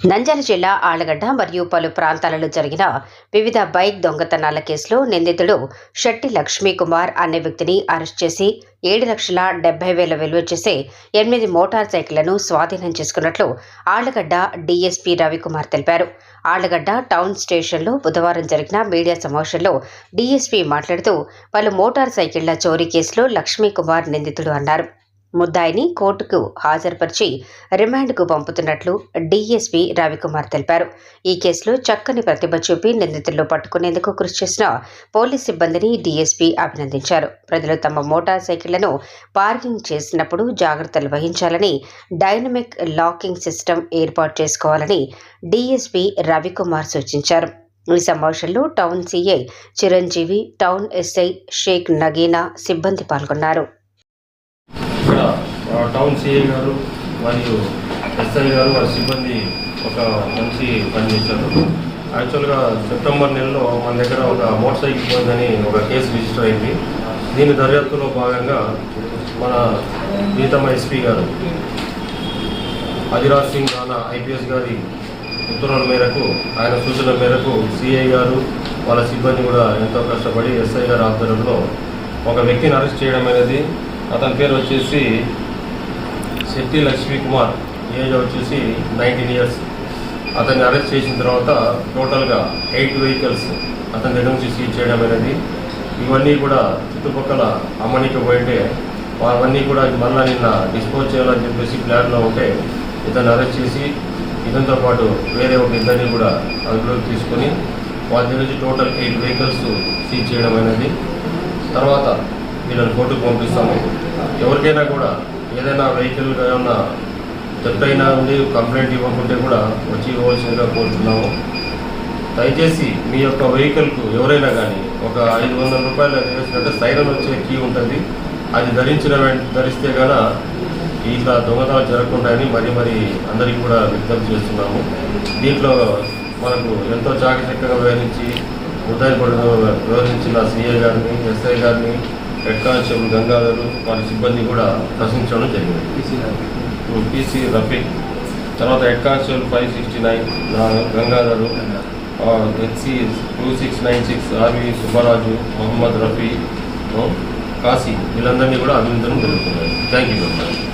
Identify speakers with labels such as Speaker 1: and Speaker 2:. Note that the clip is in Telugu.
Speaker 1: నంద్యాల జిల్లా ఆళ్ళగడ్డ మరియు పలు ప్రాంతాలలో జరిగిన వివిధ బైక్ దొంగతనాల కేసులో నిందితుడు షెట్టి లక్ష్మీకుమార్ అనే వ్యక్తిని అరెస్ట్ చేసి ఏడు లక్షల డెబ్బై వేల విలువ చేసే ఎనిమిది మోటార్ సైకిళ్ళను స్వాధీనం చేసుకున్నట్లు ఆళ్ళగడ్డ డీఎస్పీ రవికుమార్ తెలిపారు. ఆళ్ళగడ్డ టౌన్ స్టేషన్లో బుధవారం జరిగిన మీడియా సమావేశంలో డీఎస్పీ మాట్లాడుతూ పలు మోటార్ సైకిళ్ళ చోరీ కేసులో లక్ష్మీకుమార్ నిందితుడు అన్నారు. ముద్దాయిని కోర్టుకు హాజరుపరిచి రిమాండ్కు పంపుతున్నట్లు డీఎస్పీ రవికుమార్ తెలిపారు. ఈ కేసులో చక్కని ప్రతిభ చూపి నిందితుల్లో పట్టుకునేందుకు కృషి చేసిన పోలీస్ సిబ్బందిని డీఎస్పీ అభినందించారు. ప్రజలు తమ మోటార్ సైకిళ్ళను పార్కింగ్ చేసినప్పుడు జాగ్రత్తలు వహించాలని డైనమిక్ లాకింగ్ సిస్టమ్ ఏర్పాటు చేసుకోవాలని డీఎస్పీ రవికుమార్ సూచించారు. ఈ సమావేశంలో town CI Chiranjeevi town SI Shaik Nagina సిబ్బంది పాల్గొన్నారు.
Speaker 2: ఇక్కడ టౌన్ సిఐ గారు మరియు ఎస్ఐ గారు వారి సిబ్బంది ఒక మంచి పని చేశారు. యాక్చువల్గా సెప్టెంబర్ నెలలో మన దగ్గర ఒక మోటార్ సైకిల్ పోయిందని ఒక కేసు రిజిస్టర్ అయింది. దీని దర్యాప్తులో భాగంగా మన ప్రీతమ ఎస్పీ గారు అధిరాజ్ సింగ్ రాణా ఐపీఎస్ గారి ఉత్తర్వుల మేరకు ఆయన సూచనల మేరకు సిఐ గారు వాళ్ళ సిబ్బంది కూడా ఎంతో కష్టపడి ఎస్ఐ గారి ఆధ్వర్యంలో ఒక వ్యక్తిని అరెస్ట్ చేయడం అనేది అతని పేరు వచ్చేసి శెట్టి లక్ష్మీ కుమార్. ఏజ్ వచ్చేసి నైన్టీన్ ఇయర్స్ అతన్ని అరెస్ట్ చేసిన తర్వాత టోటల్గా ఎయిట్ వెహికల్స్ అతని దగ్గర నుంచి సీజ్ చేయడం అనేది ఇవన్నీ కూడా చుట్టుపక్కల అమ్మనికి పోయింటే అవన్నీ కూడా మళ్ళీ నిన్న డిస్పోజ్ చేయాలని చెప్పేసి ప్లాన్లో ఉంటే ఇతన్ని అరెస్ట్ చేసి ఇతనితో పాటు వేరే ఒక ఇద్దరిని కూడా అదుపులోకి తీసుకొని వాటి దగ్గర నుంచి టోటల్ ఎయిట్ వెహికల్స్ సీజ్ చేయడం అనేది. తర్వాత వీళ్ళని కోర్టుకు పంపిస్తాము. ఎవరికైనా కూడా ఏదైనా వెహికల్ ఏమన్నా జప్తైనా ఉండి కంప్లైంట్ ఇవ్వకుంటే కూడా వచ్చి ఇవ్వవలసిందిగా కోరుతున్నాము. దయచేసి మీ యొక్క వెహికల్కు ఎవరైనా కానీ ఒక ఐదు వందల రూపాయలు వేసినట్టు సైరన్ వచ్చే కీ ఉంటుంది. అది ధరించిన వెంట ధరిస్తే గాన ఇట్లా దొంగతనాలు జరగకుండాని మరి మరి అందరికీ కూడా విజ్ఞప్తి చేస్తున్నాము. దీంట్లో మనకు ఎంతో జాగ్రత్తగా వ్యవహరించి ఉదయం వ్యవహరించిన సిఐ గారిని ఎస్ఐ గారిని హెడ్ కానిస్టేబుల్ గంగాధరు వారి సిబ్బంది కూడా ప్రశంసడం జరిగింది. పీసీ రఫీక్ తర్వాత head constable five sixty nine Gangadhar HC two six nine six RV Subbaraju Mohammed Rafi Kashi వీళ్ళందరినీ కూడా అభినందనలు జరుగుతున్నాయి థ్యాంక్ యూ